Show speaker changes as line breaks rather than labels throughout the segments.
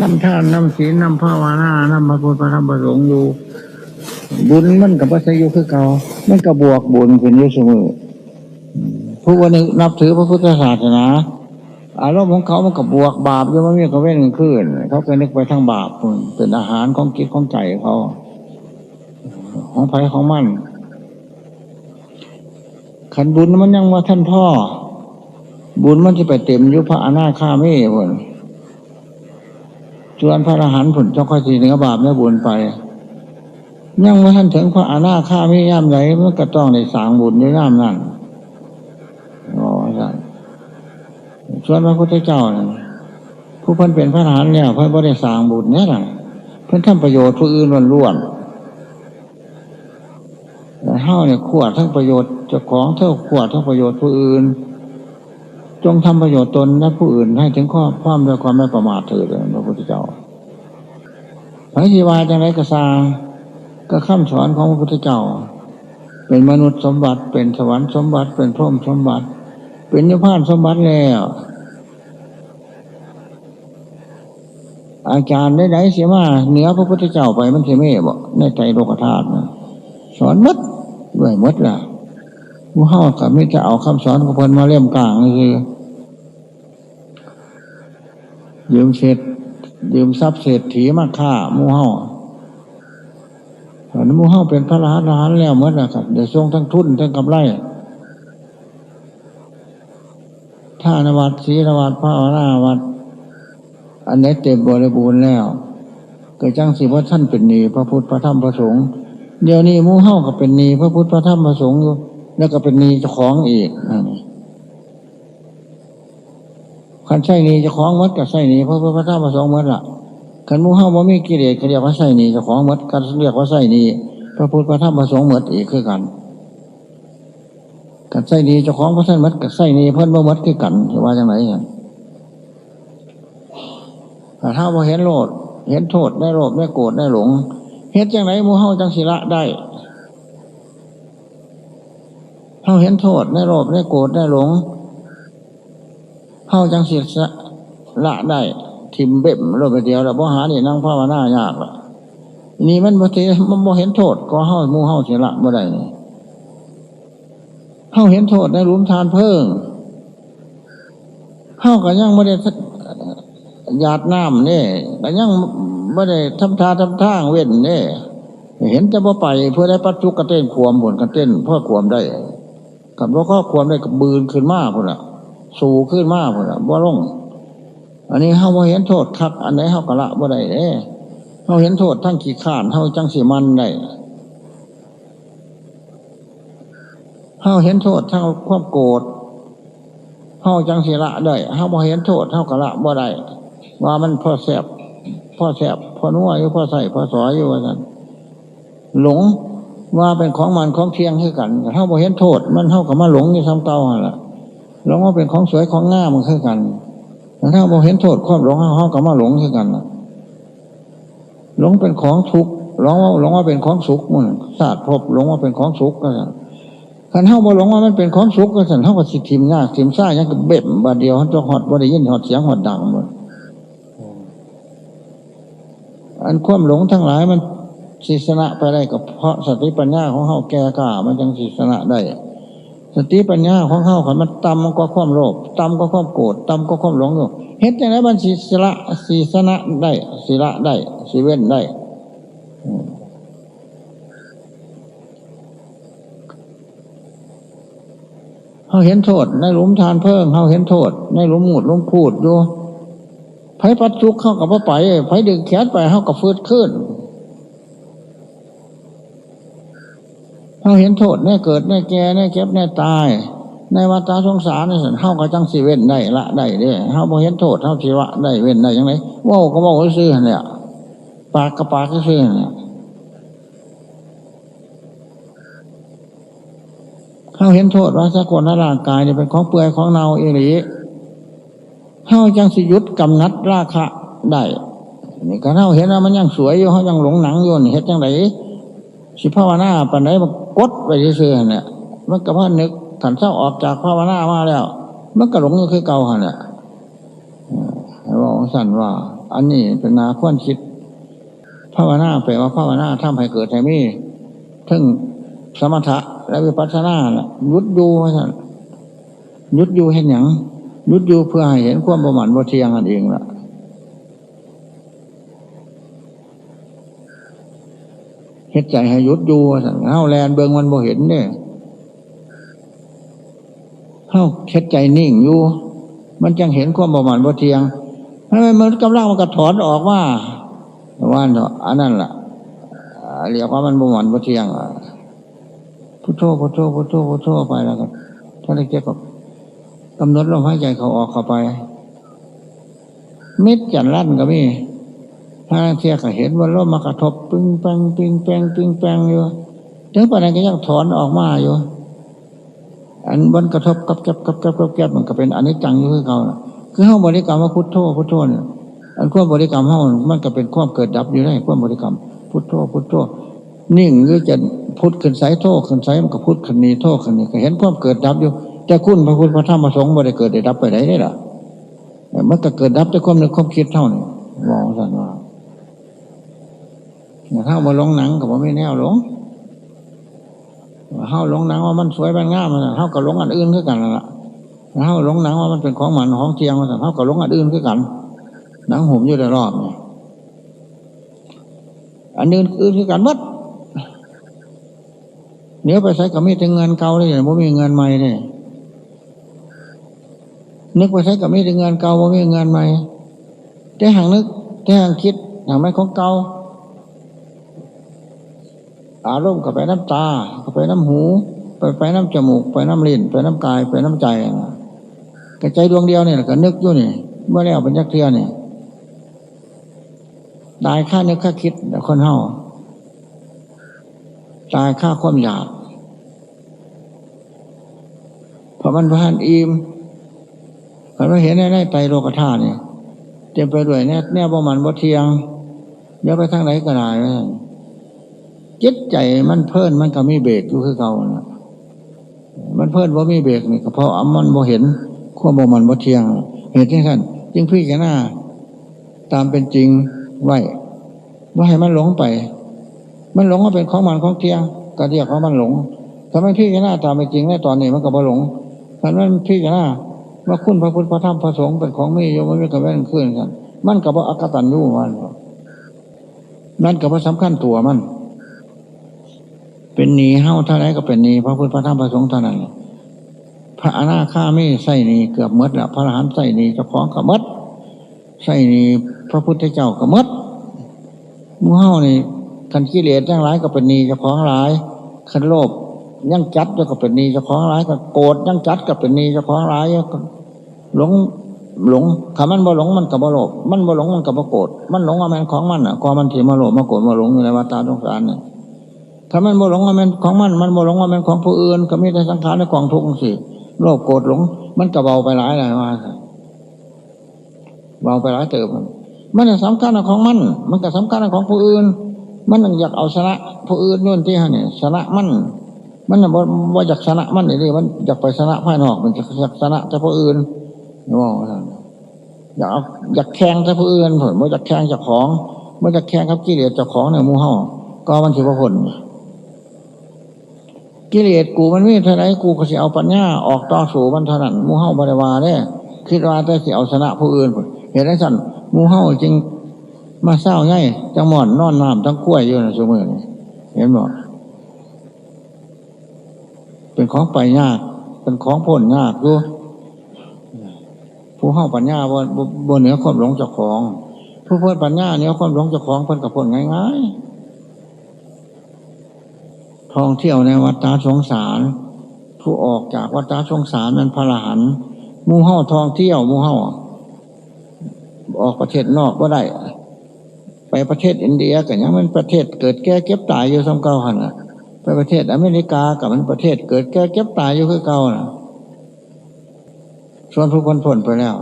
ทำทานนำศีลนำภาวนานำพระพุทธพระธรรมพระสงฆ์อยู่ บุญมันกับพระสยุคือเก่ามันกับบวกบุญขึ้นอยู่เสมอผู้วันนึงนับถือพระพุทธศาสนาอารมณ์ของเขามันกับบวกบาปอยู่มันมีกระเว้นขึ้นเขาก็นึกไปทางบาปเป็นอาหารของกิจของใจเขาของไผ่ของมันขันบุญมันยังว่าท่านพ่อ บุญมันจะไปเต็มยุพระอนาคามีผล ส่วนพระอรหันต์ผลเจ้าค่อยสีเนื้อบาปเนื้อบุญไป ยังว่าท่านถึงพระอนาคาไมีย่ามไหนมันก็ต้องในสางบุญในย่ามนั่นอ๋อใช่ส่วนพระพุทธเจ้านะผู้เพิ่นเป็นพระอรหันต์เนี่ยพิ่นบ่ได้สางบุญเนี่ยนะเพิ่นทำประโยชน์ผู้อื่นล้วนๆแต่เฮาเนี่ยขวดทั้งประโยชน์เจ้าของเท่าขวดทั้งประโยชน์ผู้อื่นจงทำประโยชน์ตนและผู้อื่นให้ถึงข้อความด้วยความไม่ประมาทเถิด พระชีวาจังไรกระซาก็ข้ามสอนของพระพุทธเจ้า เป็นมนุษย์สมบัติ เป็นสวรรค์สมบัติ เป็นพรหมสมบัติ เป็นนิพพานสมบัติแล้ว อาจารย์ได้ไหนเสียมาเหนือพระพุทธเจ้าไปมันเสียไม่บอกในใจโลกธาตุสอนมัดด้วยมัดล่ะมูเฮากับไม่จะเอาคำสอนของเพิ่นมาเล่มกลางคือยืมเศษ ยืมทรัพย์เศรษฐีมาฆ่ามูเฮาตอนนั้นมูเฮาเป็นพระรหัสรหันแล้วเมื่อไหร่ครับเดี๋ยวส่งทั้งทุนทั้งกำไรท่านวัดศรีนวัดพระอราวัด อันนี้เต็มบริบูรณ์แล้วเกิดจังสิว่าท่านเป็นนีพระพุทธพระธรรมพระสงฆ์เดี๋ยวนี้มูเฮาก็เป็นนีพระพุทธพระธรรมพระสงฆ์อยู่แล้วก็เป็นนีเจ้าของอีก ขันใช่นีเจ้าของมัดกับใช่นีพระพุทธพระธรรมพระสงฆ์มัดละขันมูเฮาบ่มีกิเลสก็เรียกว่าใช่นีเจ้าของมัดกันเรียกว่าใช่นีพระพุทธพระธรรมพระสงฆ์มัดอีกคือกันกันใช่นีเจ้าของพระท่านมัดกับใช่นีเพิ่นบ่มัดคือกันจะว่าจังไรเนี่ยถ้าพอเห็นโลด เห็นโทษได้โลภได้โกรธได้หลงเห็นจังไรมูเฮาจังศิละได้เฮาเห็นโทษได้โลภได้โกรธได้หลง เฮาจังศิละได้ทิมเบ็มโลภเดียวแล้วบ่หานี่นั่งภาวนายากละนี่มันบ่เทมันบ่เห็นโทษก็เฮามูเฮาศิละบ่ได้เฮาเห็นโทษในหลุมทานเพิ่งเฮาก็ยังไม่ได้หยาดน้ำเนี่ยแต่ยังไม่ได้ทำทาทำทางเว้นเนี่ยเห็นจะบ่ไปเพื่อได้ปัจจุกระเต้นขวมผลกระเต้นเพื่อขวมได้กับว่าข้อขวมได้กับบืนขึ้นมากพุ่นละ สู่ขึ้นมากพุ่นละบ่ลงอันนี้เฮาเห็นโทษคัก อันไหนเฮากะละบ่ได้เด้เฮาเห็นโทษทั้งขี้ข้านเฮาจังสีมันได้เฮาเห็นโทษทั้งความโกรธเฮาจังสีละได้เฮาบ่เห็นโทษเฮากะละบ่ได้ว่ามันพ่อแสบพ่อแสบพอนัวอยู่พ่อใส่พ่อสอยอยู่ว่านั้นหลงว่าเป็นของมันของเทียงให้กันเท่าบ่เห็นโทษ มันเท่ากับมาหลงอยู่ซ้ำเก่าหันละ หลงว่าเป็นของสวยของง่ามันคือกันแต่ถ้าบ่เห็นโทษความหลงเท่ากับมาหลงคือกันหลงเป็นของทุกข์หลงว่าหลงว่าเป็นของสุขมันศาสตร์พบหลงว่าเป็นของสุขก็สั่นคันเท่าบ่หลงว่ามันเป็นของสุขก็สั่นเท่ากับสิทิมหน้าทิมซ่ายังกับเบ็บาดเดียวจะหอดบ่ได้ยินหอดเสียงหอดดังหมดอันความหลงทั้งหลายมันศีสนะไปได้ก็เพราะสติปัญญาของเขาแก่กล้ามันจังศีสนะได้ สติปัญญาของเขาขันมันต่ำก็ความโลภต่ำก็ความโกรธต่ำก็ความหลงอยู่เห็นอย่างไรมันศีละศีสนะได้ศีละได้ศีเว้นได้เขาเห็นโทษ ในหลุมทานเพิ่งเขาเห็นโทษ ในหลุมหมุดหลุมพูดอยู่ไผปัดทุกเข้ากับพ่อไปไผดึงแขนไปเข้ากับฟืดขึ้น เขาเห็นโทษแน่เกิดแน่แก่แน่เก็บแน่ตาย ในวัฏสงสารในสันเข้ากับจังสีเว้นได้ละได้เด้เข้าพอเห็นโทษเข้าชีวะได้เว้นได้ยังไงว่าก็ว่าซื้อเนี่ยปากกับปากก็ซื้อเนี่ยเขาเห็นโทษว่าสกุลร่างกายเนี่ยเป็นของเปื่อยของเน่าเอรีเฮาจังสิยุดกำนัดราคะได้ นี่ก็เฮาเห็นว่ามันยังสวยอยู่เฮายังหลงหนังอยู่นี่เฮ็ดจังไดสิภาวนาปันไหนมัน กดไปเสื่อเนี่ยมันก็ว่านึกถันเศร้าออกจากภาวนามาแล้ว มันก็หลงอยู่คือเก่าหันเนี่ยบอกสั่นว่า อันนี้เป็นนาควรคิด ภาวนาแปลว่าภาวนาทำให้เกิดให้มีทั้งสมถะและวิปัสสนาน่ะยุดอยู่สั่นยุดอยู่เห็นหยังยุดอยู่เพื่อให้เห็นความประมาทบ่เที่ยงกันเองล่ะ เฮ็ดใจให้หยุดอยู่สั่นเฮาแลนเบิงมันบ่เห็นเนี่ยเฮาเฮ็ดใจนิ่งอยู่ มันจังเห็นความประมาณบ่เทียงถ้ามันกำลังมันก็ถอนออกว่าว่าเนาะอันนั้นล่ะเรียกว่ามันประมาณบ่เทียงอะพุทโธพุทโธพุทโธพุทโธไปแล้วก็ถ้าได้เก็บกับกำหนดลมหายใจเขาออกเข้าไปมิดจันลั่นก็มี ถ้าเทียก็เห็นว่าลมมากระทบปึ้งแปงปึ้งแปงปึ้งแปงอยู่ถึงปานนั้นก็ยังถอนออกมาอยู่ อันบนกระทบกับกับกับกับกับกับมันก็เป็นอนิจจังอยู่คือเขาคือเฮาบริกรรมว่าพุทโธพุทโธเนี่ยอันความบริกรรมเฮามันก็เป็นความเกิดดับอยู่ได้ความบริกรรม พุทโธพุทโธนิ่งหรือจะพุทขึ้นไสโธขึ้นไสมันก็พุทขึ้นนี้โธขึ้นนี้ก็เห็นความเกิดดับอยู่แต่คุณพระพุทธพระธรรมพระสงฆ์บ่ได้เกิดได้ดับไปไหนได้ล่ะมันก็เกิดดับแต่ความนึกความคิดเท่านี้มองสันว่า ถ้ามาลงหนังก็บ่ไม่แนวหลงเฮาลงหนังว่ามันสวยมันงามมันเฮาก็หลงอันอื่นคือกันละเฮาลงหนังว่ามันเป็นของหมันของเทียงมันเฮาก็หลงอันอื่นคือกันหนังห่มอยู่แต่รอบเนี่ยอันอื่นอื่นคือกันหมดเดี๋ยวไปใช้กับมีแต่เงินเก่าเลยบ่มีเงินใหม่เลยนึกไปใช้กับมีแต่เงินเก่าบ่มีเงินใหม่แต่หางนึกแต่หางคิดหางไม่ของเก่า อารมณ์ก็ไปน้ำตาก็ไปน้ำหู ไปไปน้ำจมูก ไปน้ำลิ้นไปน้ำกาย ไปน้ำใจนะกระใจดวงเดียวเนี่ยก็นึกอยู่นี่เมื่อแล้วเป็นยักษ์เทียเนี่ยตายค่านึกค่าคิดแต่คนเฮาตายค่าความอยากเพราะมันผ่านอิ่มเพราะเราเห็นในไตโลกธาตุเนี่ยเต็มไปด้วยแน่แน่บ่มันบ่เทียงเดี๋ยวไปทางไหนก็ได้ จิตใจมันเพิ่นมันก็มีเบรกอยู่คือเก่านะมันเพิ่นว่ามีเบรกนี่ก็เพราะมันบ่เห็นขั้วบ่มันบ่เที่ยง เหตุที่ท่านจึงพี่กันหน้า ตามเป็นจริงไว้ว่าให้มันหลงไป มันหลงว่าเป็นของมันของเที่ยงก็เรียกว่ามันหลงถ้าไม่พี่กันหน้าตามเป็นจริงในตอนนี้มันก็บ่หลงถ้ามันพี่กันหน้าว่าคุณพระพุทธพระธรรมพระสงฆ์เป็นของมีอยู่มันไม่กระแว่นขึ้นกัน มันกับว่าอักตันยูมันนั่นกับว่าสำคัญตัวมัน เป็นหนีเฮ้าเท่าไรก็เป็นหนีพระพุทธพระธรรมพระสงฆ์เท่านั้นพระอนาคาไม่ใส่หนีเกือบมดละพระอรหันต์ใส่หนีเจ้าของกับมดใส่หนีพระพุทธเจ้ากับมดมูเฮ้านี่คันกิเลสยังร้ายก็เป็นหนีเจ้าของร้ายคันโลภยังจัดก็เป็นหนีเจ้าของร้ายก็โกรธยังจัดก็เป็นหนีเจ้าของร้ายก็หลงหลงคำมันบ่หลงมันกับบ่โลภมันบ่หลงมันกับบ่โกรธมันหลงว่ามันของมันอะกอมันถีมาโลภมาโกรธมาหลงอยู่ในวัฏฏะสงสารเนี่ย ถ้ามันบ่หลงว่ามันของมัน มันบ่หลงว่ามันของผู้อื่น ก็มีแต่สังขารในกองทุกข์สิโลภโกรธหลง มันก็เบาไปหลายหลายว่าเบาไปหลายเติบมันมันสำคัญของมัน มันก็สำคัญของผู้อื่น มันอยากเอาชนะผู้อื่นนู่นที่ฮะเนี่ยชนะมันมันบ่บ่อยากชนะมันนี่มันอยากไปชนะภายนอกมันอยากชนะแต่ผู้อื่นนี่ว่าอยากอยากแข่งแต่ผู้อื่นผลมว่อยากแข่งจ้าของว่าอยากแข่งกับกิเลสจ้าของเนี่ยมูเห่าก็มันถือว่าผล กิเลสกูมันมีเท่าไรกูก็สิเอาปัญญาออกต่อสู้มันเท่านั้นมูเฮาบริวาเนี่ยคิดว่าแต่สิเอาชนะผู้อื่นเห็นได้สั่นมูเฮาจริงมาเศร้าง่ายจังหมอนนอนน้ำทั้งกล้วยอยู่ในสมือนี่เห็นบ่เป็นของไปยากเป็นของพ้นยากดูผู้เฮาปัญญาบนบนเหนือความหลงเจ้าของ ผู้เพื่อปัญญาเหนือความหลงเจ้าของเพิ่นกับพ้นง่ายๆ ท่องเที่ยวในวัดตาสงสาร ผู้ออกจากวัดตาสงสารนั้นพระหลานมูเห่าท่องเที่ยวมูเห่าออกประเทศนอกก็ได้ ไปประเทศอินเดียกันยังมันประเทศเกิดแก่เก็บตายอยู่ซ้ำเก่าหันอะไปประเทศอเมริกากับมันประเทศเกิดแก่เก็บตายอยู่คือเก่าน่ะส่วนผู้คนผลไปแล้ว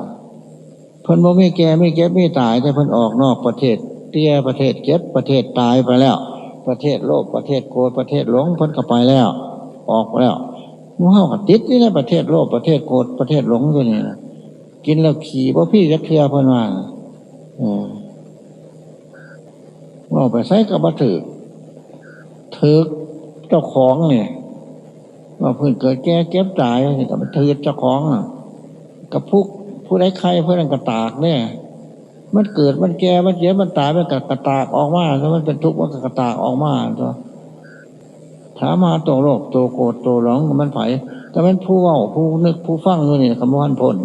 เพิ่นบ่มีแก่ไม่เก็บไม่ตายแต่เพิ่นออกนอกประเทศ เตี้ยประเทศเก็บประเทศตายไปแล้ว ประเทศโลกประเทศโกรธประเทศหลงพ้นก็ไปแล้ว ออกแล้วมูเฮาก็ติดนี่แหละประเทศโลกประเทศโกรธประเทศหลงอยู่นี่นะกินแล้วขี่เพราะพี่จะเคลียร์พนว่าเออว่าไปใส่กับมาถือถือเจ้าของเนี่ยว่าเพื่อนเกิดแก่เก็บตายกับมันถือเจ้าของกับผู้ผู้ใดใครเพื่อนกระตากเนี่ย มันเกิดมันแก่มันเจ็บมันตายมันกระกระตากออกมาแล้วมันเป็นทุกข์มันก็กระตากออกมาตัวถามมาตัวโลภตัวโกรธตัวหลงมันไผ่แต่มันผู้เว่าผู้นึกผู้ฟังอยู่นี่คำว่าพันพล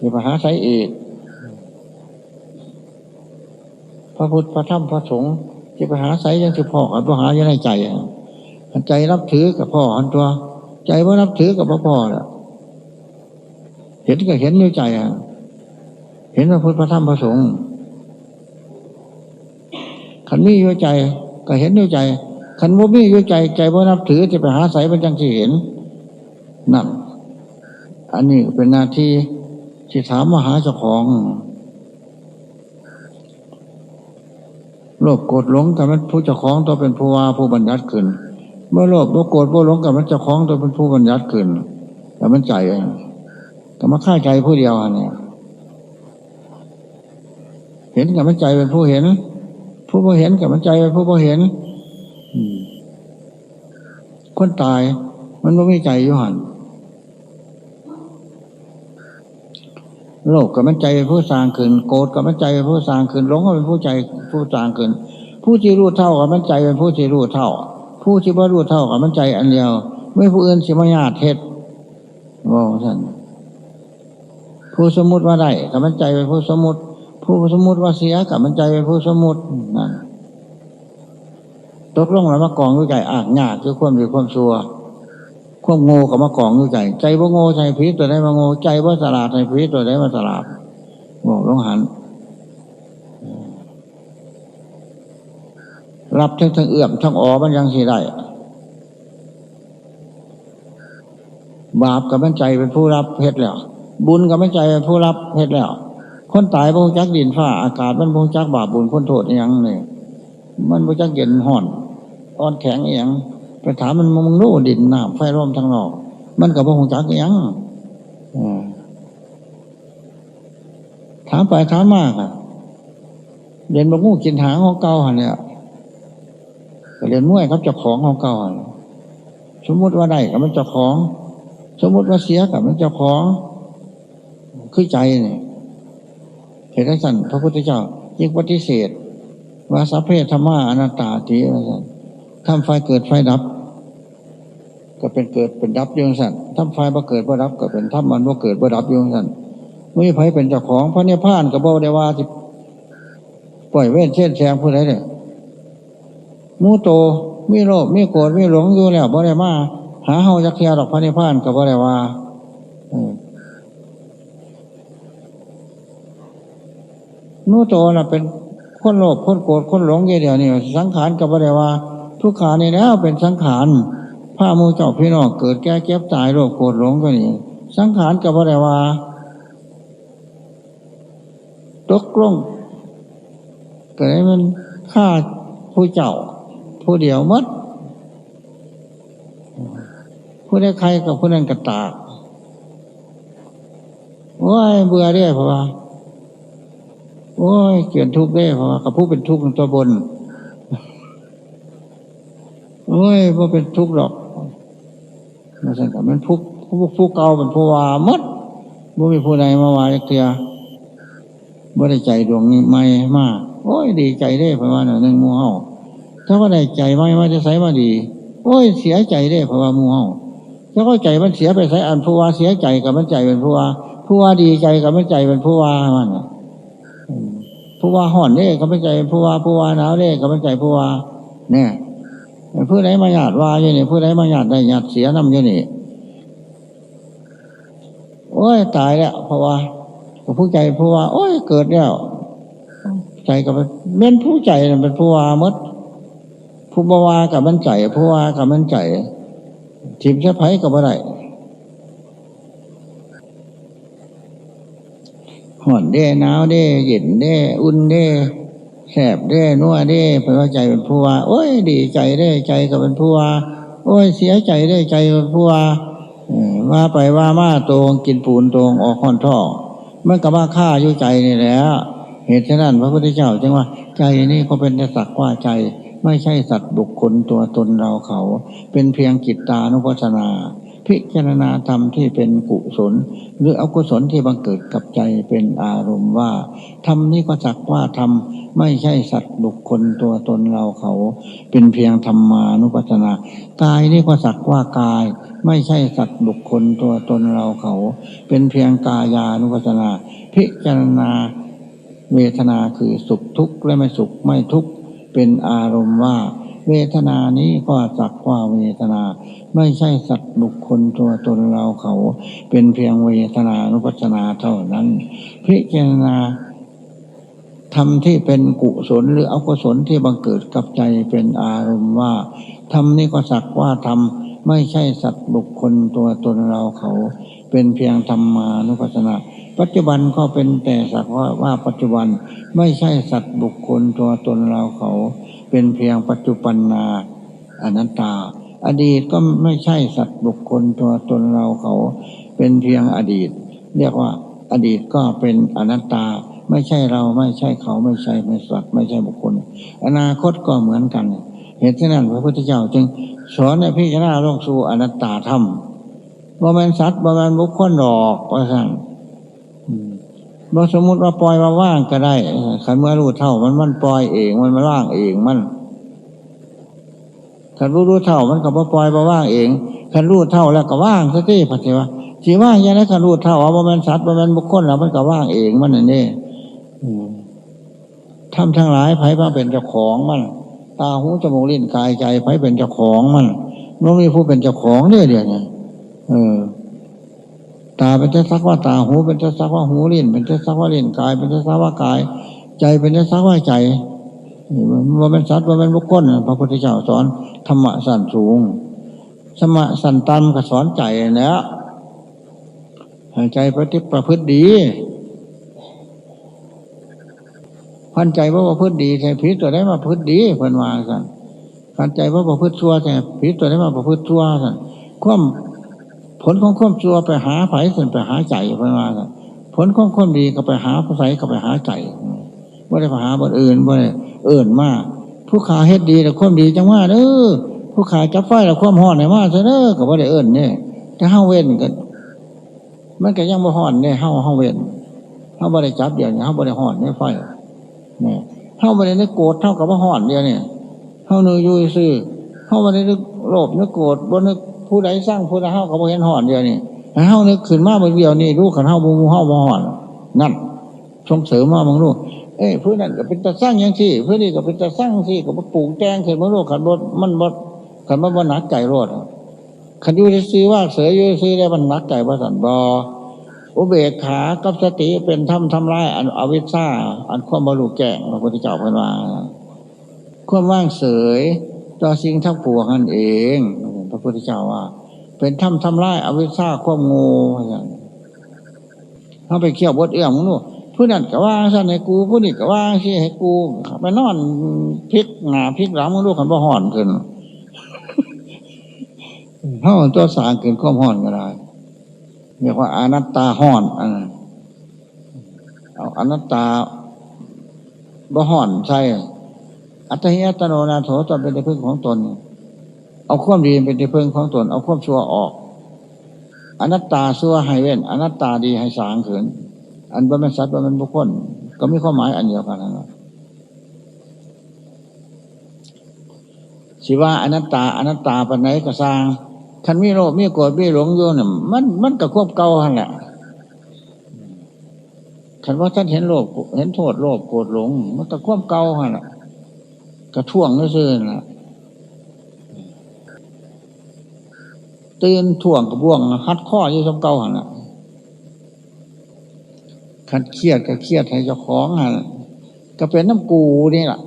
มีปัญหาใช้เอกพระพุทธพระธรรมพระสงฆ์ที่ไปหาใส่ยังสิพ่อกันพ่อหายู่ในใจอะใจรับถือกับพ่ออันตัว ใจว่ารับถือกับพ่อพ่อเห็นก็เห็นในใจอะ เห็นพระพุทธพระธรรมพระสงฆ์ขันมีอยู่ใจ ก็เห็นด้วยใจขันบ่มีอยู่ใจ ใจบ่นับถือจะไปหาใสเป็นจังที่เห็นนั่นอันนี้เป็นหน้าที่ที่ถามมาหาเจ้าของโลภโกรธหลงกับมันผู้เจ้าของตัวเป็นผู้ว่าผู้บัญญัติขึ้นเมื่อโลภเมื่อโกรธเมื่อหลงกับมันเจ้าของตัวเป็นผู้บัญญัติขึ้นแต่มันใจแต่มาฆ่าใจผู้เดียวอันเนี่ย ห็นกับมันใจเป็นผู้เห็น ผู้บ่เห็นกับมันใจเป็นผู้บ่เห็นคนตาย มันไม่มีใจอยู่หันโลภกับมันใจเป็นผู้สร้างขึ้นโกรธกับมันใจเป็นผู้สร้างขึ้นหลงก็เป็นผู้ใจผู้สร้างขึ้น ผู้ที่รู้เท่ากับมันใจเป็นผู้ที่รู้เท่า ผู้ที่บ่รู้เท่ากับมันใจอันเดียว ไม่ผู้อื่นสิมาญาติเทศว่าท่านผู้สมมุติว่าได้กับมันใจเป็นผู้สมมุติ ผู้สมมุติว่าเสียกับมันใจเป็นผู้สมมุตินั่นตกลงแล้วมากองอยู่ใจอ่างยาคือความดีความชัวความโง่กับมากองอยู่ใจ ใจว่าโง่ใจผีตัวไหนมาโง่ใจว่าสลาดใจผีตัวไหนมาสลาดบอกลงหันรับทั้งทั้งเอื้อมทั้งอ๋อมันยังสีได้บาปกับมันใจเป็นผู้รับเพชรแล้ว บุญกับมันใจเป็นผู้รับเพชรแล้ว คนตายพงจักดินฟ้าอากาศมันพงจักบาปบุญคนโทษอหยังเนี่ยมันพงจักเย็นห่อนอ่อนแข็งอหยังไปถามมันมึงรู้ดินน้ำไฟร่มทางนอก มันกับพงจักอยังอ่าถามไปถามมากอะเรียนบางงูกินหางของเก่าหันเนี่ยเรียนมวยครับเจ้าของของเก่าสมมุติว่าได้กับมันเจ้าของ สมมุติว่าเสียกับมันเจ้าของคือใจเนี่ย เหตุสันพระพุทธเจ้ายิ่งปฏิเสธ ว่าสัพเพธรรมาอนัตตาตีว่าสันทำไฟเกิดไฟดับ ก็เป็นเกิดเป็นดับโยงสันทำไฟบ่เกิดบ่ดับก็เป็นทำมันบ่เกิดบ่ดับโยงสันไม่มีไฟเป็นเจ้าของพระเนี่ยพานกับบ่ได้ว่าที่ปล่อยเว้นเช่นแซงผู้ใดเนี่ยมูโตมีโลภมีโกรธมีหลงอยู่แล้วบ่ได้มาหาเฮาจักเทียดอกพระเนี่ยพานกับบ่ได้ว่าอืม นู้โตน่ะเป็นคนโลภคนโกรธคนหลงอย่างเดียวนี่สังขารกับอะไรว่า ทุกขานี่แล้วเป็นสังขารผ้ามูเจ้าพี่น้องเกิดแก่เก็บตายโลภโกรธหลงก็นี่สังขารกับอะไรว่าตกลงเกิดให้มันฆ่าผู้เจ้า ผู้เดียวหมดผู้ได้ใครกับผู้นั้นกระตากว้ายเบื่อเรื่อยเพราะว่า โอ้ยเกียนทุกข์ได้เพราะว่ากับผู้เป็นทุกข์ตัวบนโอ้ยว่าเป็นทุกข์หรอกมาสั่งกับมันผู้ผู้ผู้เก่าเป็นผู้ว่าหมดบ่มีผู้ใดมาว่าจักเทียบ่ได้ใจดวงนี้ไม่มากโอ้ยดีใจได้เพราะว่าหนึ่งมูเฮาถ้าว่าได้ใจไม่ว่าจะใส่มาดี โอ้ยเสียใจได้เพราะว่ามูเฮาถ้าก็ใจมันเสียไปใส่อันผู้ว่าเสียใจกับมันใจเป็นผู้ว่าผู้ว่าดีใจกับมันใจเป็นผู้ว่ามันน่ะ ผู้ว่าห่อนเด้ก็ไม่ใจผู้ว่าผู้ว่าหนาวเด้ก็ไม่ใจผู้ว่าเนี่ยผู้ใดมาหยาดว่าอยู่นี่ผู้ใดมาหยาดได้หยาดเสียน้ำอยู่นี่โอ้ยตายแล้วเพราะว่าผู้ใจผู้ว่า โอ้ยเกิดแล้วใจกับเป็นผู้ใจเป็นผู้ว่ามดผู้บวากับมันใจผู้ว่ากับมันใจทิมเชไผกับอะไร ห่อนเด้หนาวเด้เย็นเด้อุ่นเด้แสบเด้นัวเด้เพราะว่าใจเป็นผู้ว่าโอ้ย ดีใจได้ใจก็เป็นผู้ว่าโอ้ย เสียใจได้ใจเป็นผู้ว่าว่าไปว่ามาตรงกินปูนตรงออกห่อนท่อมันก็ว่าฆ่าอยู่ใจนี่แหละเหเหตุฉะนั้นพระพุทธเจ้าจึงว่า ใจนี้ก็เป็นแต่สักว่าใจ ไม่ใช่สัตว์บุคคลตัวตนเราเขา เป็นเพียงกิตตานุปัสสนา พิจารณาธรรมที่เป็นกุศล หรืออกุศลที่บังเกิดกับใจเป็นอารมณ์ว่าธรรมนี้ก็สักว่าธรรมไม่ใช่สัตว์บุคคลตัวตนเราเขา เป็นเพียงธรรมานุปัสสนากายนี้ก็สักว่ากาย ไม่ใช่สัตว์บุคคลตัวตนเราเขา เป็นเพียงกายานุปัสสนา พิจารณาเวทนาคือสุขทุกข์และไม่สุขไม่ทุกข์เป็นอารมณ์ว่า เวทนานี้ก็สักว่าเวทนา ไม่ใช่สัตว์บุคคลตัวตนเราเขา เป็นเพียงเวทนานุปัสนาเท่านั้น พิจารณาทำที่เป็นกุศลหรืออกุศลที่บังเกิดกับใจเป็นอารมณ์ว่าทำนี้ก็สักว่าทำไม่ใช่สัตว์บุคคลตัวตนเราเขา เป็นเพียงธรรมานุปัสสนา ปัจจุบันก็เป็นแต่สักว่าว่าปัจจุบันไม่ใช่สัตว์บุคคลตัวตนเราเขา เป็นเพียงปัจจุบันนาอนัตตา อดีตก็ไม่ใช่สัตว์บุคคลตัวตนเราเขา เป็นเพียงอดีต เรียกว่าอดีตก็เป็นอนัตตา ไม่ใช่เราไม่ใช่เขาไม่ใช่ไม่สัตว์ไม่ใช่บุคคล อนาคตก็เหมือนกัน เหตุฉะนั้นพระพุทธเจ้าจึงสอนในพิจารณาลงสู่อนัตตาธรรมบ่แมนสัตว์บ่แมนบุคคลหรอกว่าสั่น บ่สมมุติว่าปล่อยมาว่างก็ได้ขันเมื่อรู้เท่ามันมันปล่อยเองมันมาล่างเองมันขันรู้รู้เท่ามันก็บ่ปล่อยมาว่างเองขันรู้เท่าแล้วก็ว่างซะที่พัทิวะสีว่างยังไงขันรู้เท่าว่าบ่แมนสัตว์บ่แมนบุคคลแล้วมันก็ว่างเองมันนั่นนี่ทำทั้งหลายไผ่มาเป็นเจ้าของมันตาหูจมูกลิ้นกายใจไผ่เป็นเจ้าของมันมันมีผู้เป็นเจ้าของเนี่ยเดียวเนี่ยเออ ตาเป็นเจ้าสักว่าตาหู เป็นเจ้าสักว่าหูลิ้นเป็นเจ้าสักว่าลิ้นกาย เป็นเจ้าสักว่ากาย ใจเป็นเจ้าสักว่าใจว่าเป็นสัตว์ว่าเป็นบุคคลพระพุทธเจ้าสอนธรรมะสันสูงสมะสันตันก็สอนใจแล้วใจปฏิประพฤติดีพันใจว่าประพฤติดีใช่ผีตัวได้มาประพฤติดีเพิ่นมาสันพันใจว่าประพฤติชั่วใช่ผีตัวได้มาประพฤติชั่วสันความ ผลของความชั่วไปหาไผ่ส่วนไปหาใจเพิ่นมาผลของความดีก็ไปหาผู้ใสก็ไปหาใจว่าได้ไปหาบนอื่นว่าได้เอื่นมาก ผู้ขาเฮ็ดดีแต่ความดีจังว่าเด้อผู้ขาจับไฟแต่ความห่อนไหนมาเสนอกับว่าได้เอื่นเนี่ยถ้าห้าเว้นกันมันก็ยังบ่ห่อนเนี่ยเฮาเฮาเว้นเฮาบ่ได้จับเดียวเนี่ยเฮาบ่ได้ห่อนเนี่ยไฟเนี่ยเฮาบ่ได้นึกโกรธเท่ากับว่าห่อนเดียวเนี่ยเฮาเนื้อยุยซื่อเฮาบ่ได้นึกโลภนึกโกรธบ่นึก ผู้ใดสร้างผู้ใดเฮาก็บ่เห็นห่อนเดียวนี่เฮานึกขึ้นมาเมื่อเดียวนี่รู้ขันเฮาบูมูเฮาบ่ห่อนนั่นส่งเสริมมาบางรู้เอ้ยผู้นั้นก็เป็นตาสร้างยังที่ผู้นี้ก็เป็นตาสร้างที่ก็มาปลูกแตงขึ้นบางรู้ขันบดมันบดขันมันบดหนักใจรอดขันยูซีว่าเสือยูซีได้มันนักใจประสันบออุเบกขากับสติเป็นทำทำลายอันอวิชชาอันความบรรลุแก่งพระพุทธเจ้าพันว่าความว่างเสยต่อสิ่งทั้งปวงนั่นเอง พระพุทธเจ้าว่า เป็นทำทำลายอวิชชาความงูอย่างถ้าไปเขี่ยวบดเอื้อมมึงนู่ผู้นั้นก็ว่าสั่นให้กูผู้นี้ก็ว่าที่ให้กูไปนอนพลิกหนาพลิกหลังมึงลูกขันบ่ห่อนขึ้นเท่าตัวสางเกินข้อมห่อนก็ได้เรียกว่าอนัตตาห่อนอันเอาอนัตตาบ่ห่อนใช่อัตเหิยตโนนาโถตนเป็นที่พึ่งของตน เอาความดีเป็นที่พึ่งของตน เอาความชั่วออก อนัตตาชั่วให้เว้น อนัตตาดีให้สางเขินอันบ่เป็นสัตว์บ่เป็นบุคคลก็มีความหมายอันเดียวกันนะสิว่าอนัตตาอนัตตาปันไหนก็สร้างคันมีโลภมีโกรธมีหลงอยู่เนี่ยมันมันกับควบเก่าหันแหละคันว่าท่านเห็นโลภเห็นโทษโลภโกรธหลง มันกับควบเก่าหันแหละกระท่วงนั่นซื่อนะ ตื่นท่วงกระบ่วงฮัดข้อยี่สมเก่าหันละคันเครียดก็เครียดให้เจ้าของหันก็เป็นน้ำกูนี่แหละ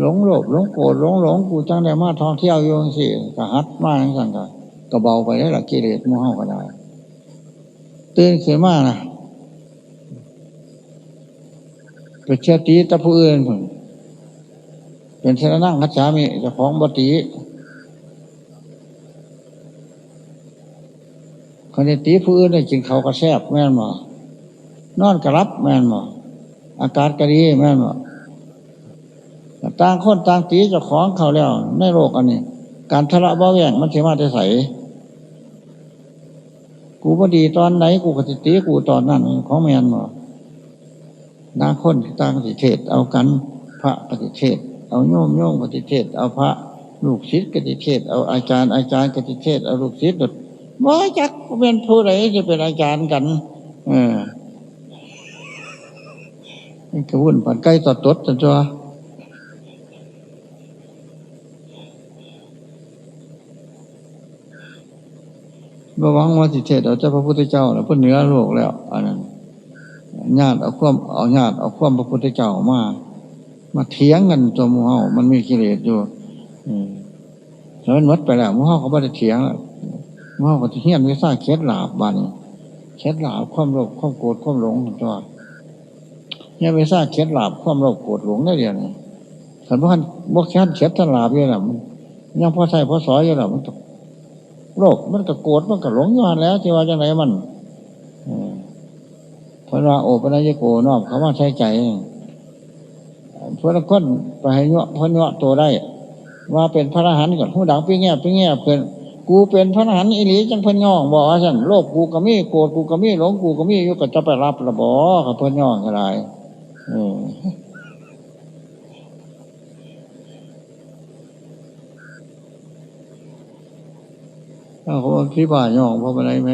หลงโลภหลงโกรธหลงหลงกูจังได้มาท่องเที่ยวโยงสิกะฮัดมาอย่างสั่งกะกะเบาไปได้ละกิเลสมุ่งเข้าก็ได้ตื่นขึ้นมากนะเป็นเชื้อตีตะผู้อื่นผเป็นเชนนั่งคัจฉามีเจ้าของบตี คนในตีผู้อื่นได้กินเขากระแซบแม่นมอนอนกระรับแม่นมออากาศก็ดีแม่นบ่ต่างคนต่างตีเจ้าของเขาแล้ว ในโลกอันนี้ การทะเลาะเบาแหว่งมันเสียมาได้ใสกูพอดีตอนไหนกูกติตีกูตอนนั้นของแมนบ่ต่างคนต่างปฏิเทศเอากันพระปฏิเทศเอาโยมโยมปฏิเทศเอาพระลูกศิษย์ปฏิเทศเอาอาจารย์อาจารย์ปฏิเทศเอาลูกศิษย์ว่าจัก เป็นผู้ใดจะเป็นอาจารย์กัน เออนี่กระวุ่นผ่านใกล้ต่อตดจนจ้าบวังว่าสิเทศเอาเจ้าพระพุทธเจ้าแล้วเพื่อเหนือโลกแล้วอันนั้นญาติเอาความเอาญาติเอาความพระพุทธเจ้ามามาเถียงกันตัวมูเฮามันมีกิเลสอยู่อืมแล้วมันมดไปแล้วมูเฮาเขาไม่ได้เถียงแล้ว หมูเฮาก็จะเฮียนวิซ่าเคล็ดลาบบันเคล็ดลาบความโลภความโกรธความหลงตัวเฮียนวิซ่าเคล็ดลาบความโลภโกรธหลงได้เดียวนี่สันพานบกแค้นเคล็ดทลาบอยู่แล้วมันยังพ่อใส่พ่อสอยอยู่แล้วมันก็โลภมันก็โกรธมันก็หลงอยู่นแล้วที่ว่าจังไหนมันเพราะว่าโอปัญญโกนอบเขาว่าใช้ใจเพื่อนคนไปให้เนาะเพื่อนเนาะตัวได้ ว่าเป็นพระอรหันต์ก่อนผู้ดังพี่แง่พี่แง่เพื่อน กูเป็นพระอรหันต์อิริจังเพื่นย่องบอกว่าฉันโลภกูก็มีโกรธกูก็มีหลงกูก็มีอยู่ก็จะไปรับระบอกับเพื่นย่องอะไรเออถ้าเขาที่บ้านย่องเพราะอะไรไหม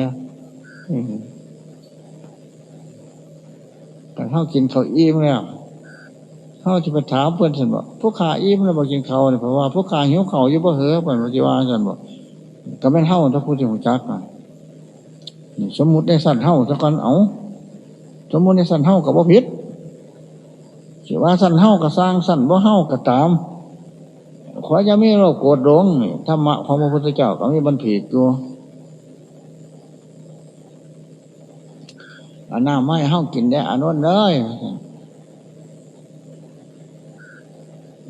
อืมแต่เขากินเขาอิ่มแล้วเขาจะไปถามเพื่อนสันบอกพวกขาอิ่มแล้วบอกกินเขาเนี่ยเพราะว่าพวกขาหิวเขาอยู่บ่เหอเพื่อนบอกจีว่าสันบอก ก็ไม่เท่าถ้าพูดถึงหัวจักอะนี่สมมุติในสันเท่าสักกันเอา สมมุติในสันเท่ากับว่าพิษสิว่าสันเท่ากับสร้างสันว่าเท่ากับตาม ขอจะมีโรคโกรธหลงธรรมะของพระพุทธเจ้าก็มีบันผิดอยู่อันน้าไม่เท่ากินได้อันนั้นเลย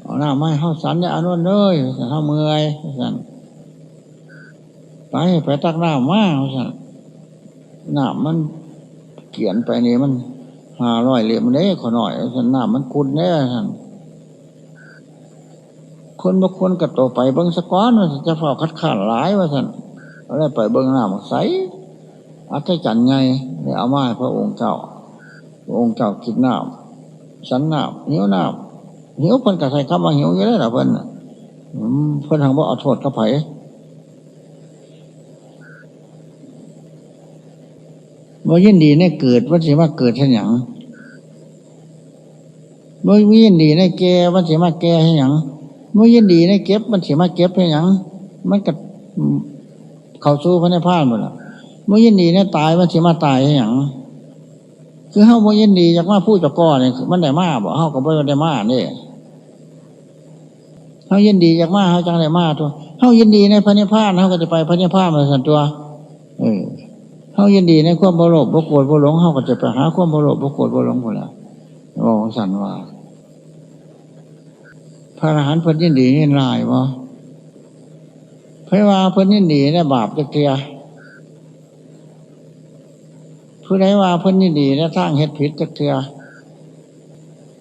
เอาหน้าไม้เข้าสันเนี่ยอนุนเลยเข้าเมื่อยสัน ไปไปตักหน้ามาสันหน้ามันเขียนไปนี่มันหาร้อยเหลี่ยมเด้ขอหน่อยสันหน้ามันคุดแน่สันคนบางคนก็โตไปเบิ้งสะก้อนว่าจะเฝ้าคัดค้านหลายว่าสันอะไรไปเบิ้งหน้าใสอัศจรรย์ไงเนี่ยเอามาให้พระองค์เจ้าพระองค์เจ้ากินน้ำสันน้ำหิวน้ำหิวเพิ่นก็ใส่คำว่าหิวอยู่แล้วล่ะเพิ่นอืมเพิ่นทางว่าเอาโทษกับไผ ว่ยินดีในเกิดว่าสิมาเกิดเช่นหยังว่ยินดีในแก่ว่าสิมาแก่เช่นหยังว่ยินดีในเก็บมันสิมาเก็บเช่นหยังมันก็เข้าสู้พระในพพานหมดละว่ยินดีในตายมันสิมาตายเช่นหยังคือเฮาบ่ยินดีจากมาพูดจากก้อนเนี่ยมันได้มาบ่เฮาก็บ่ได้มาเนี่ยเฮายินดีจากมาเฮาจังได้มาตัวเฮายินดีในพระนิพพานเฮาก็จะไปพระนิพพานมาสันตัวเออ เฮายินดีในความบ่โลภบ่โกรธบ่หลงเฮาก็จะไปหาความบ่โลภบ่โกรธบ่หลงพุ่นล่ะบอกสันว่าพระอรหันต์เพิ่นยินดีนี่ลายบ่เพราะว่าเพิ่นยินดีในบาปจักเทียผู้ใดว่าเพิ่นยินดีและทางเฮ็ดผิดจักเทือ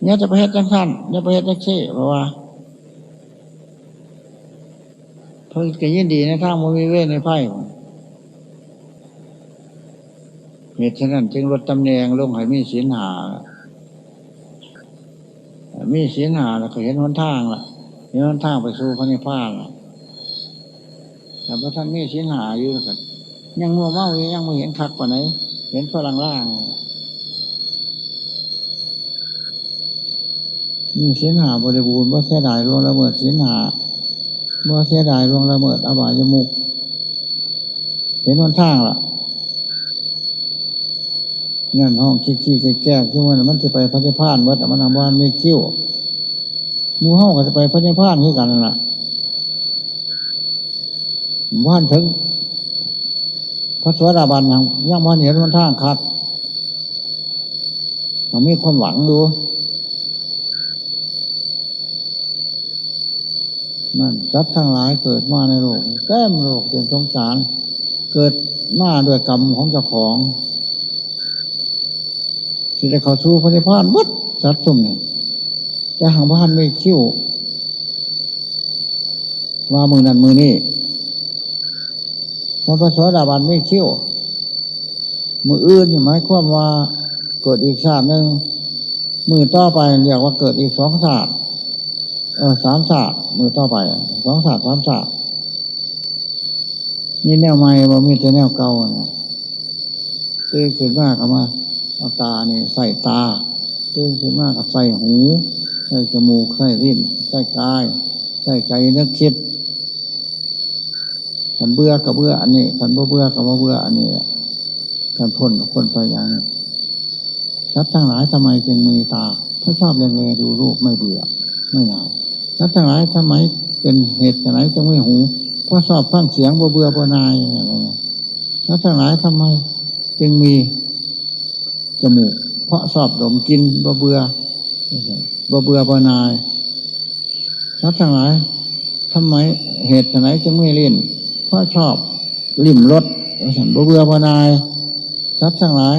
เนี่ยจะไปเฮ็ดจังสั้นเนี่ยไปเฮ็ดจังซี่เพราะว่าเพิ่นก็ยินดีในทางมมีเวทในไพ่ เหตุฉะนั้นจึงลดตำแหน่งลงให้มีศีลหา มีศีลหาแล้วก็เห็นหนทางล่ะเห็นหนทางไปสู่พระนิพพานล่ะแต่พระท่านมีศีลหาอยู่กันยังมัวเมาอยู่ยังไม่เห็นคักกว่าไหน เห็นฝรั่งล่างมีเสียหาบริบูรณ์ว่าเสียดายล่วงละเมิดเสียหาว่าเสียดายล่วงละเมิดอบายมุก เห็นวันทางล่ะ นั่นห้องขี้ขี้แก้ที่มันมันจะไปพระเจ้าพานวัดมันทำบ้านไม่คิ้วมูห้องก็จะไปพระเจ้าพานที่กันนั่นแหละบ้านถึงพระสวัสดิบาลยังยังมาเห็นวันท่างคัดมันมีความหวังดูมันสัตว์ทั้งหลายเกิดมาในโลกแก้มโลกเป็นสงสาร เกิดมาด้วยกรรมของเจ้าของ ที่ได้เข้าสู้พระนิพพานหมัดสัตว์สุ่มเนี่ยแต่หางพระนไม่คิ้วว่ามือนั้นมือนี้พระพระสวสดาบันไม่คิ้วมืออื่นหมายความว่าเกิดอีกชาติหนึ่งมือต่อไปเรียกว่าเกิดอีกสองศาสตร์เออสามศาสตร์มือต่อไปสองศาสตร์สามศาสตร์มีแนวใหม่บ่มีแต่แนวเก่าเนะตื่นขึ้นมากกับมา เอาตาเนี่ยใส่ตาตื่นขึ้นมากกับใส่หูใส่จมูกใส่ลิ้นใส่กาย ใส่ใจนึกคิดขันเบื่อกับเบื่ออันนี้ขันบ่เบื่อกับบ่เบื่ออันนี้ขันพ้นกับพ้นไปอย่างนี้สัตว์ทั้งหลายทำไมจึงมีตาเพราะชอบเรียนเรดูรูปไม่เบื่อไม่หนายสัตว์ทั้งหลายทำไมเป็นเหตุไหนจึงไม่หูเพราะชอบฟังเสียงบ่เบื่อบ่นายสัตว์ทั้งหลายทำไม จึงมี จมูก เพราะชอบดมกินบ่เบื่อบ่เบื่อบ่นายสัตว์ทั้งหลายทำไมเหตุไหนจึงไม่เล่นเพราะชอบลิ่มรสฉันบ่เบื่อบ่นายสัตว์ทั้งหลาย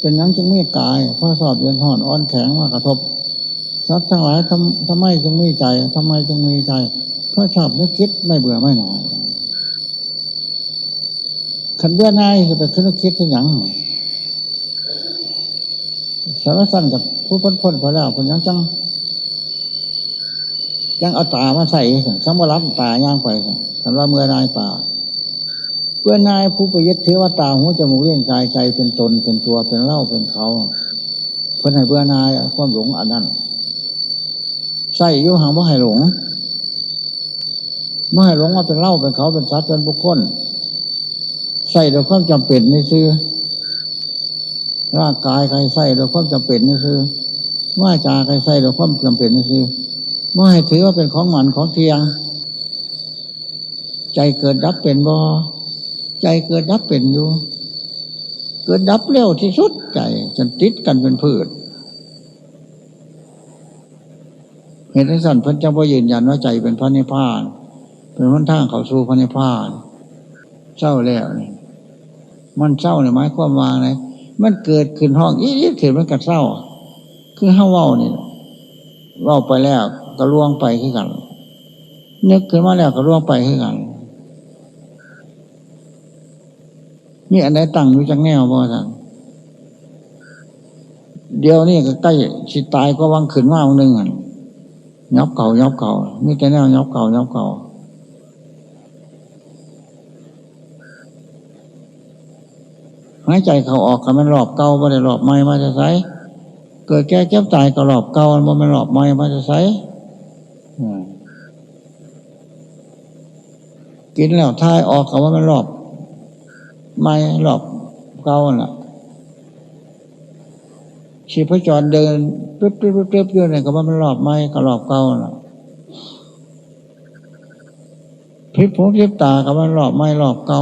เป็นนั้นจึงไม่กาย เพราะชอบเย็นห่อนอ่อนแข็งมากระทบสัตว์ทั้งหลายทำทำไมจึงไม่ใจทำไมจึงมีใจ เพราะชอบนึกคิดไม่เบื่อไม่หน่ายขันเบื่อนายจะไปขึ้นนึกคิดที่หยัง สารสั้นกับผู้พ้นพ้นพอแล้วคนยังจังยังเอาตามาใส่สมรับตาย่างไปคันว่าเมื่อนายตาเพื่อนายผู้ประยึดถือว่าตาหูจมูกเลี้ยงกายใจเป็นตนเป็นตัวเป็นเล่าเป็นเขาเพื่อนให้เพื่อนายความหลงอันนั้นใส่ยุหังว่าให้หลงไม่ให้หลงว่าเป็นเล่าเป็นเขาเป็นสัตว์เป็นบุคคลใส่โดยความจำเป็นในซื้อ ร่างกายใครใส่โดยความจำเป็นในซื้อว่าจาใครใส่โดยความจำเป็นในซื้อไม่ให้ถือว่าเป็นของหมันของเทียใจเกิดดับเป็นบ่ใจเกิดดับเป็นอยู่ เกิดดับเร็วที่สุดใจจนติดกันเป็นพืชเหตุสั่นพระเจ้าพ่อยืนยันว่าใจเป็นพระนิพพาน เป็นวันทางเขาสู่พระนิพพานเศร้าแล้วนี่มันเศร้าเนี่ยหมายความว่าไง มันเกิดขึ้นห้องอีกเถิดมันกัดเศร้า คือห้าว่านี่เว่าไปแล้วก็ล่วงไปขึ้นกันนึกขึ้นมาแล้วก็ล่วงไปขึ้นกันนี่อันไหนตั้งอยู่จังแนวบ่ท่านเดี๋ยวนี่ก็ใกล้ชิตายก็วังขึ้นมาวันหนึ่งยับเก่ายับเก่านี่แต่แนวยับเก่ายับเก่า หายใจเขาออกกับมันรอบเก่าไม่ได้รอบใหม่มาจะใช้เกิดแก่เจ็บตายก็รอบเก่ามันไม่รอบใหม่มาจะใช้กินแล้วทายออกกับว่ามันรอบไม่รอบเก่าน่ะชีพจรเดินปึ๊บปึ๊บปึ๊บปึ๊บอยู่เนี่ยกับว่ามันรอบไม่กับรอบเก่าน่ะพริบหูพริบตากับมันรอบไม่รอบเก่า